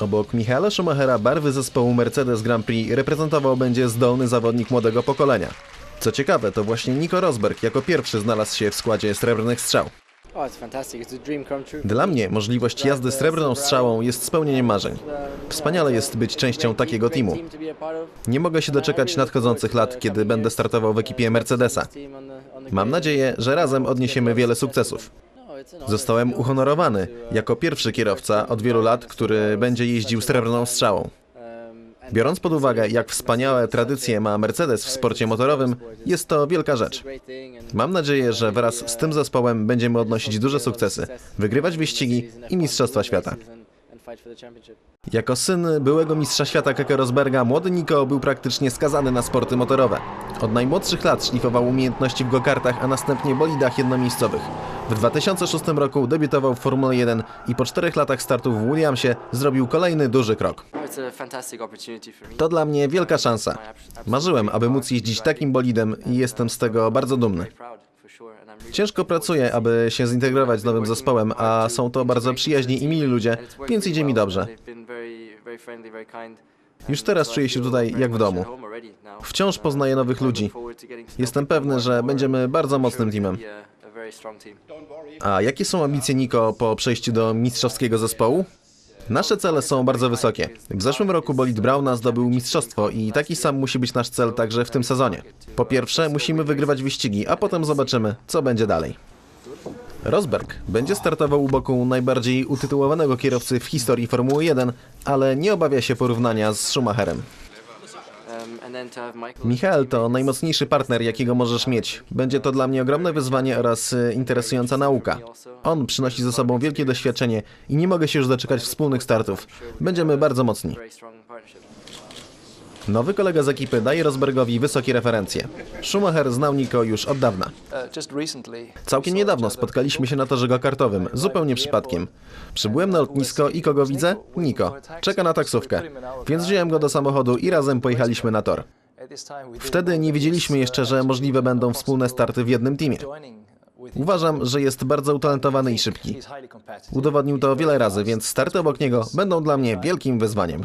Obok Michaela Schumachera barwy zespołu Mercedes Grand Prix reprezentował będzie zdolny zawodnik młodego pokolenia. Co ciekawe, to właśnie Nico Rosberg jako pierwszy znalazł się w składzie srebrnych strzał. Oh. Dla mnie możliwość jazdy srebrną strzałą jest spełnieniem marzeń. Wspaniale jest być częścią takiego teamu. Nie mogę się doczekać nadchodzących lat, kiedy będę startował w ekipie Mercedesa. Mam nadzieję, że razem odniesiemy wiele sukcesów. Zostałem uhonorowany jako pierwszy kierowca od wielu lat, który będzie jeździł srebrną strzałą. Biorąc pod uwagę, jak wspaniałe tradycje ma Mercedes w sporcie motorowym, jest to wielka rzecz. Mam nadzieję, że wraz z tym zespołem będziemy odnosić duże sukcesy, wygrywać wyścigi i Mistrzostwa Świata. Jako syn byłego mistrza świata Keke Rosberga, młody Nico był praktycznie skazany na sporty motorowe. Od najmłodszych lat szlifował umiejętności w go-kartach, a następnie bolidach jednomiejscowych. W 2006 roku debiutował w Formule 1 i po czterech latach startu w Williamsie zrobił kolejny duży krok. To dla mnie wielka szansa. Marzyłem, aby móc jeździć takim bolidem i jestem z tego bardzo dumny. Ciężko pracuję, aby się zintegrować z nowym zespołem, a są to bardzo przyjaźni i mili ludzie, więc idzie mi dobrze. Już teraz czuję się tutaj jak w domu. Wciąż poznaję nowych ludzi. Jestem pewny, że będziemy bardzo mocnym teamem. A jakie są ambicje Niko po przejściu do mistrzowskiego zespołu? Nasze cele są bardzo wysokie. W zeszłym roku bolid Brauna zdobył mistrzostwo i taki sam musi być nasz cel także w tym sezonie. Po pierwsze, musimy wygrywać wyścigi, a potem zobaczymy, co będzie dalej. Rosberg będzie startował u boku najbardziej utytułowanego kierowcy w historii Formuły 1, ale nie obawia się porównania z Schumacherem. Um, Michael to najmocniejszy partner, jakiego możesz mieć. Będzie to dla mnie ogromne wyzwanie oraz y, interesująca nauka. On przynosi ze sobą wielkie doświadczenie i nie mogę się już doczekać wspólnych startów. Będziemy bardzo mocni. Nowy kolega z ekipy daje Rosbergowi wysokie referencje. Schumacher znał Nico już od dawna. Całkiem niedawno spotkaliśmy się na torze go-kartowym, zupełnie przypadkiem. Przybyłem na lotnisko i kogo widzę? Niko. Czeka na taksówkę. Więc wziąłem go do samochodu i razem pojechaliśmy na tor. Wtedy nie wiedzieliśmy jeszcze, że możliwe będą wspólne starty w jednym teamie. Uważam, że jest bardzo utalentowany i szybki. Udowodnił to wiele razy, więc starty obok niego będą dla mnie wielkim wyzwaniem.